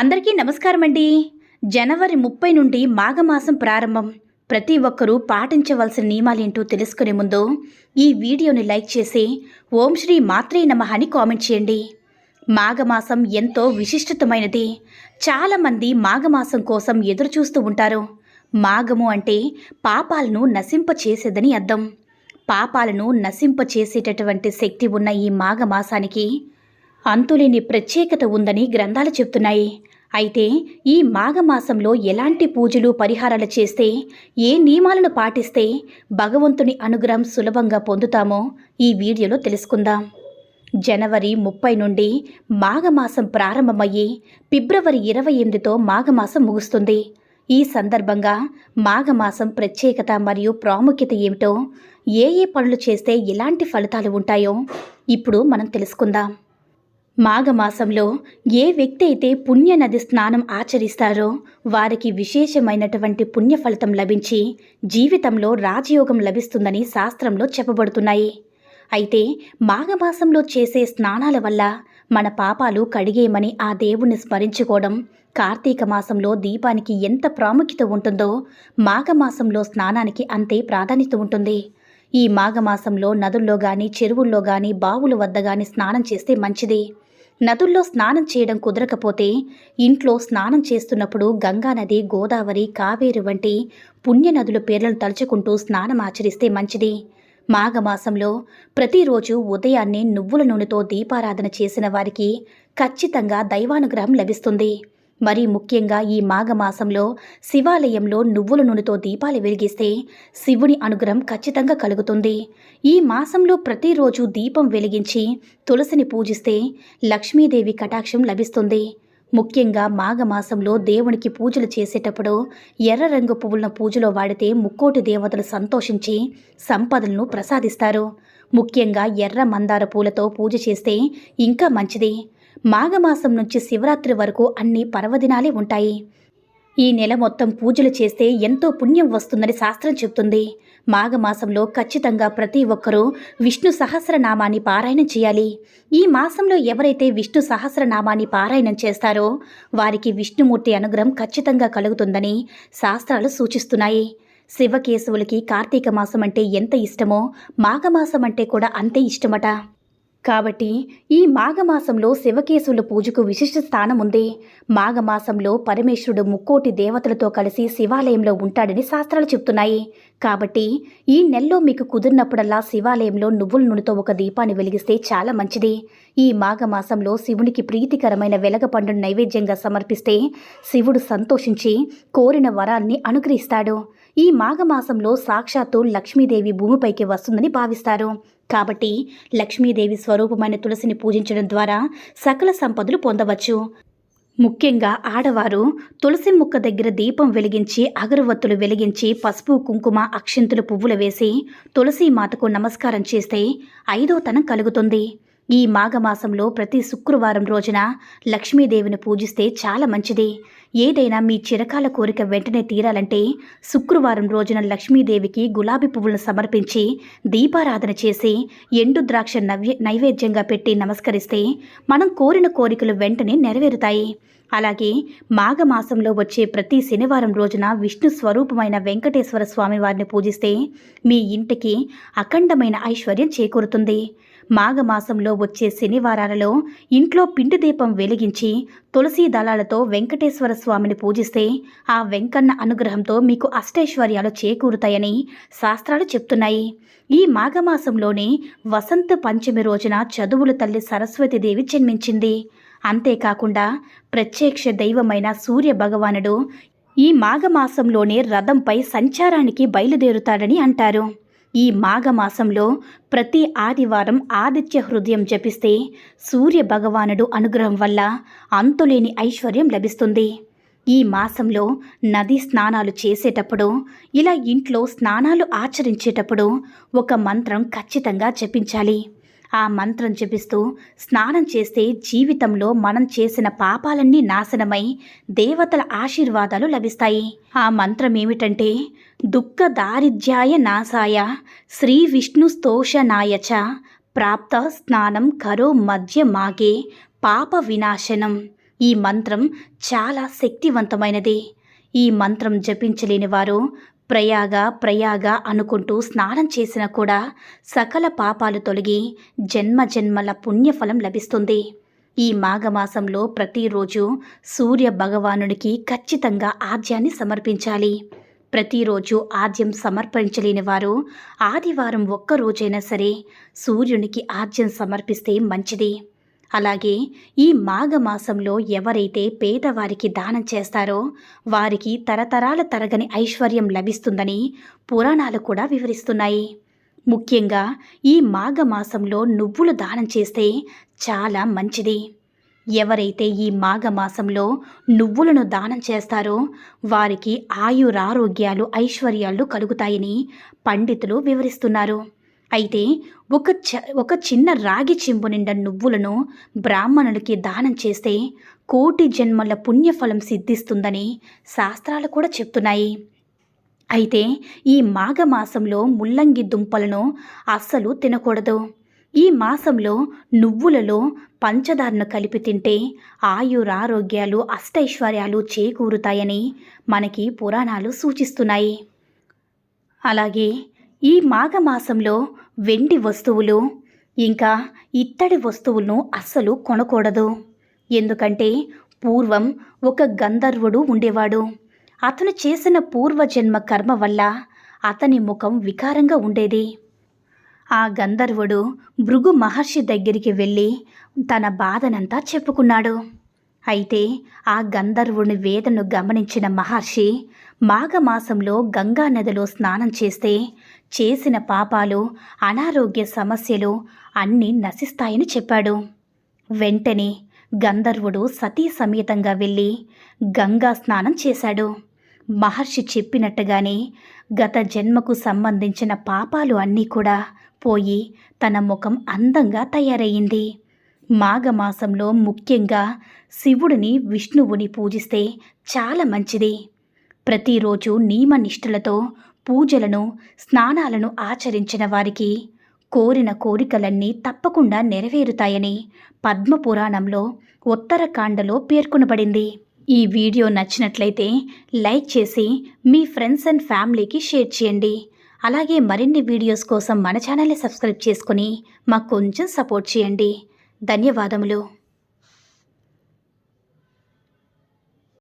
అందరికీ నమస్కారం అండి జనవరి ముప్పై నుండి మాఘమాసం ప్రారంభం. ప్రతి ఒక్కరూ పాటించవలసిన నియమాలేంటో తెలుసుకునే ముందు ఈ వీడియోని లైక్ చేసి ఓం శ్రీ మాత్రే నమ అని కామెంట్ చేయండి. మాఘమాసం ఎంతో విశిష్టతమైనది. చాలామంది మాఘమాసం కోసం ఎదురు చూస్తూ ఉంటారు. మాఘము అంటే పాపాలను నశింప చేసేదని అర్థం. పాపాలను నశింప చేసేటటువంటి శక్తి ఉన్న ఈ మాఘమాసానికి అంతులేని ప్రత్యేకత ఉందని గ్రంథాలు చెప్తున్నాయి. అయితే ఈ మాఘమాసంలో ఎలాంటి పూజలు పరిహారాలు చేస్తే ఏ నియమాలను పాటిస్తే భగవంతుని అనుగ్రహం సులభంగా పొందుతామో ఈ వీడియోలో తెలుసుకుందాం. జనవరి ముప్పై నుండి మాఘమాసం ప్రారంభమయ్యి ఫిబ్రవరి ఇరవై ఎనిమిదితో మాఘమాసం ముగుస్తుంది. ఈ సందర్భంగా మాఘమాసం ప్రత్యేకత మరియు ప్రాముఖ్యత ఏమిటో ఏ ఏ పనులు చేస్తే ఎలాంటి ఫలితాలు ఉంటాయో ఇప్పుడు మనం తెలుసుకుందాం. మాఘమాసంలో ఏ వ్యక్తి అయితే పుణ్యనది స్నానం ఆచరిస్తారో వారికి విశేషమైనటువంటి పుణ్య ఫలితం లభించి జీవితంలో రాజయోగం లభిస్తుందని శాస్త్రంలో చెప్పబడుతున్నాయి. అయితే మాఘమాసంలో చేసే స్నానాల వల్ల మన పాపాలు కడిగేయమని ఆ దేవుణ్ణి స్మరించుకోవడం కార్తీక మాసంలో దీపానికి ఎంత ప్రాముఖ్యత ఉంటుందో మాఘమాసంలో స్నానానికి అంతే ప్రాధాన్యత ఉంటుంది. ఈ మాఘమాసంలో నదుల్లో గాని చెరువుల్లో గాని బావుల వద్ద గాని స్నానం చేస్తే మంచిది. నదుల్లో స్నానం చేయడం కుదరకపోతే ఇంట్లో స్నానం చేస్తున్నప్పుడు గంగానది గోదావరి కావేరి వంటి పుణ్యనదుల పేర్లను తలుచుకుంటూ స్నానం ఆచరిస్తే మంచిది. మాఘమాసంలో ప్రతిరోజు ఉదయాన్నే నువ్వుల నూనెతో దీపారాధన చేసిన వారికి ఖచ్చితంగా దైవానుగ్రహం లభిస్తుంది. మరి ముఖ్యంగా ఈ మాఘమాసంలో శివాలయంలో నువ్వుల నూనెతో దీపాలు వెలిగిస్తే శివుని అనుగ్రహం ఖచ్చితంగా కలుగుతుంది. ఈ మాసంలో ప్రతిరోజు దీపం వెలిగించి తులసిని పూజిస్తే లక్ష్మీదేవి కటాక్షం లభిస్తుంది. ముఖ్యంగా మాఘమాసంలో దేవునికి పూజలు చేసేటప్పుడు ఎర్ర రంగు పువ్వులను పూజలో వాడితే ముక్కోటి దేవతలు సంతోషించి సంపదలను ప్రసాదిస్తారు. ముఖ్యంగా ఎర్ర మందార పూలతో పూజ చేస్తే ఇంకా మంచిది. మాఘమాసం నుంచి శివరాత్రి వరకు అన్ని పర్వదినాలే ఉంటాయి. ఈ నెల మొత్తం పూజలు చేస్తే ఎంతో పుణ్యం వస్తుందని శాస్త్రం చెబుతుంది. మాఘమాసంలో ఖచ్చితంగా ప్రతి ఒక్కరూ విష్ణు సహస్రనామాన్ని పారాయణం చేయాలి. ఈ మాసంలో ఎవరైతే విష్ణు సహస్రనామాన్ని పారాయణం చేస్తారో వారికి విష్ణుమూర్తి అనుగ్రహం ఖచ్చితంగా కలుగుతుందని శాస్త్రాలు సూచిస్తున్నాయి. శివకేశవులకి కార్తీక మాసం అంటే ఎంత ఇష్టమో మాఘమాసం అంటే కూడా అంతే ఇష్టమట. కాబట్టి ఈ మాఘమాసంలో శివకేశవుల పూజకు విశిష్ట స్థానం ఉంది. మాఘమాసంలో పరమేశ్వరుడు ముక్కోటి దేవతలతో కలిసి శివాలయంలో ఉంటాడని శాస్త్రాలు చెప్తున్నాయి. కాబట్టి ఈ నెలలో మీకు కుదిరినప్పుడల్లా శివాలయంలో నువ్వుల నూనెతో ఒక దీపాన్ని వెలిగిస్తే చాలా మంచిది. ఈ మాఘమాసంలో శివునికి ప్రీతికరమైన వెలగపండును నైవేద్యంగా సమర్పిస్తే శివుడు సంతోషించి కోరిన వరాన్ని అనుగ్రహిస్తాడు. ఈ మాఘమాసంలో సాక్షాత్తు లక్ష్మీదేవి భూమిపైకి వస్తుందని భావిస్తారు. కాబట్టి లక్ష్మీదేవి స్వరూపమైన తులసిని పూజించడం ద్వారా సకల సంపదలు పొందవచ్చు. ముఖ్యంగా ఆడవారు తులసి ముక్క దగ్గర దీపం వెలిగించి అగరవత్తులు వెలిగించి పసుపు కుంకుమ అక్షింతులు పువ్వులు వేసి తులసి మాతకు నమస్కారం చేస్తే ఐదో తనం కలుగుతుంది. ఈ మాఘమాసంలో ప్రతి శుక్రవారం రోజున లక్ష్మీదేవిని పూజిస్తే చాలా మంచిది. ఏదైనా మీ చిరకాల కోరిక వెంటనే తీరాలంటే శుక్రవారం రోజున లక్ష్మీదేవికి గులాబీ పువ్వులను సమర్పించి దీపారాధన చేసి ఎండు ద్రాక్ష నవ్య నైవేద్యంగా పెట్టి నమస్కరిస్తే మనం కోరిన కోరికలు వెంటనే నెరవేరుతాయి. అలాగే మాఘమాసంలో వచ్చే ప్రతి శనివారం రోజున విష్ణు స్వరూపమైన వెంకటేశ్వర స్వామి వారిని పూజిస్తే మీ ఇంటికి అఖండమైన ఐశ్వర్యం చేకూరుతుంది. మాఘమాసంలో వచ్చే శనివారాలలో ఇంట్లో పిండి దీపం వెలిగించి తులసి దళాలతో వెంకటేశ్వర స్వామిని పూజిస్తే ఆ వెంకన్న అనుగ్రహంతో మీకు అష్టైశ్వర్యాలు చేకూరుతాయని శాస్త్రాలు చెప్తున్నాయి. ఈ మాఘమాసంలోనే వసంత పంచమి రోజున చదువుల తల్లి సరస్వతీదేవి జన్మించింది. అంతేకాకుండా ప్రత్యక్ష దైవమైన సూర్య భగవానుడు ఈ మాఘమాసంలోనే రథంపై సంచారానికి బయలుదేరుతాడని అంటారు. ఈ మాఘమాసంలో ప్రతి ఆదివారం ఆదిత్య హృదయం జపిస్తే సూర్య భగవానుడు అనుగ్రహం వల్ల అంతులేని ఐశ్వర్యం లభిస్తుంది. ఈ మాసంలో నది స్నానాలు చేసేటప్పుడు ఇలా ఇంట్లో స్నానాలు ఆచరించేటప్పుడు ఒక మంత్రం ఖచ్చితంగా జపించాలి. ఆ మంత్రం జపిస్తూ స్నానం చేస్తే జీవితంలో మనం చేసిన పాపాలన్నీ నాశనమై దేవతల ఆశీర్వాదాలు లభిస్తాయి. ఆ మంత్రం ఏమిటంటే దుఃఖ దారిద్ర్యాయ నాశాయ శ్రీ విష్ణు స్తోషనాయ ప్రాప్త స్నానం కరో మధ్య మాగే పాప వినాశనం. ఈ మంత్రం చాలా శక్తివంతమైనది. ఈ మంత్రం జపించలేని వారు ప్రయాగ ప్రయాగ అనుకుంటూ స్నానం చేసినా కూడా సకల పాపాలు తొలగి జన్మ జన్మల పుణ్యఫలం లభిస్తుంది. ఈ మాఘమాసంలో ప్రతిరోజు సూర్య భగవానుడికి ఖచ్చితంగా ఆద్యాన్ని సమర్పించాలి. ప్రతిరోజు ఆద్యం సమర్పించలేని వారు ఆదివారం ఒక్క రోజైనా సరే సూర్యునికి ఆద్యం సమర్పిస్తే మంచిది. అలాగే ఈ మాఘమాసంలో ఎవరైతే పేదవారికి దానం చేస్తారో వారికి తరతరాల తరగని ఐశ్వర్యం లభిస్తుందని పురాణాలు కూడా వివరిస్తున్నాయి. ముఖ్యంగా ఈ మాఘమాసంలో నువ్వులు దానం చేస్తే చాలా మంచిది. ఎవరైతే ఈ మాఘమాసంలో నువ్వులను దానం చేస్తారో వారికి ఆయురారోగ్యాలు ఐశ్వర్యాలు కలుగుతాయని పండితులు వివరిస్తున్నారు. అయితే ఒక చ ఒక చిన్న రాగి చెంబు నిండా నువ్వులను బ్రాహ్మణులకి దానం చేస్తే కోటి జన్మల పుణ్యఫలం సిద్ధిస్తుందని శాస్త్రాలు కూడా చెప్తున్నాయి. అయితే ఈ మాఘమాసంలో ముల్లంగి దుంపలను అస్సలు తినకూడదు. ఈ మాసంలో నువ్వులలో పంచదారను కలిపి తింటే ఆయురారోగ్యాలు అష్టైశ్వర్యాలు చేకూరుతాయని మనకి పురాణాలు సూచిస్తున్నాయి. అలాగే ఈ మాఘమాసంలో వెండి వస్తువులు ఇంకా ఇత్తడి వస్తువులను అస్సలు కొనకూడదు. ఎందుకంటే పూర్వం ఒక గంధర్వుడు ఉండేవాడు. అతను చేసిన పూర్వజన్మ కర్మ వల్ల అతని ముఖం వికారంగా ఉండేది. ఆ గంధర్వుడు భృగు మహర్షి దగ్గరికి వెళ్ళి తన బాధనంతా చెప్పుకున్నాడు. అయితే ఆ గంధర్వుని వేదను గమనించిన మహర్షి మాఘమాసంలో గంగా నదిలో స్నానం చేస్తే చేసిన పాపాలు అనారోగ్య సమస్యలు అన్నీ నశిస్తాయని చెప్పాడు. వెంటనే గంధర్వుడు సతీ సమేతంగా వెళ్ళి గంగా స్నానం చేశాడు. మహర్షి చెప్పినట్టుగానే గత జన్మకు సంబంధించిన పాపాలు అన్నీ కూడా పోయి తన ముఖం అందంగా తయారయ్యింది. మాఘమాసంలో ముఖ్యంగా శివుడిని విష్ణువుని పూజిస్తే చాలా మంచిది. ప్రతిరోజు నియమనిష్టలతో పూజలను స్నానాలను ఆచరించిన వారికి కోరిన కోరికలన్నీ తప్పకుండా నెరవేరుతాయని పద్మపురాణంలో ఉత్తరకాండలో పేర్కొనబడింది. ఈ వీడియో నచ్చినట్లయితే లైక్ చేసి మీ ఫ్రెండ్స్ అండ్ ఫ్యామిలీకి షేర్ చేయండి. అలాగే మరిన్ని వీడియోస్ కోసం మన ఛానల్ని సబ్స్క్రైబ్ చేసుకుని మాకు కొంచెం సపోర్ట్ చేయండి. ధన్యవాదములు.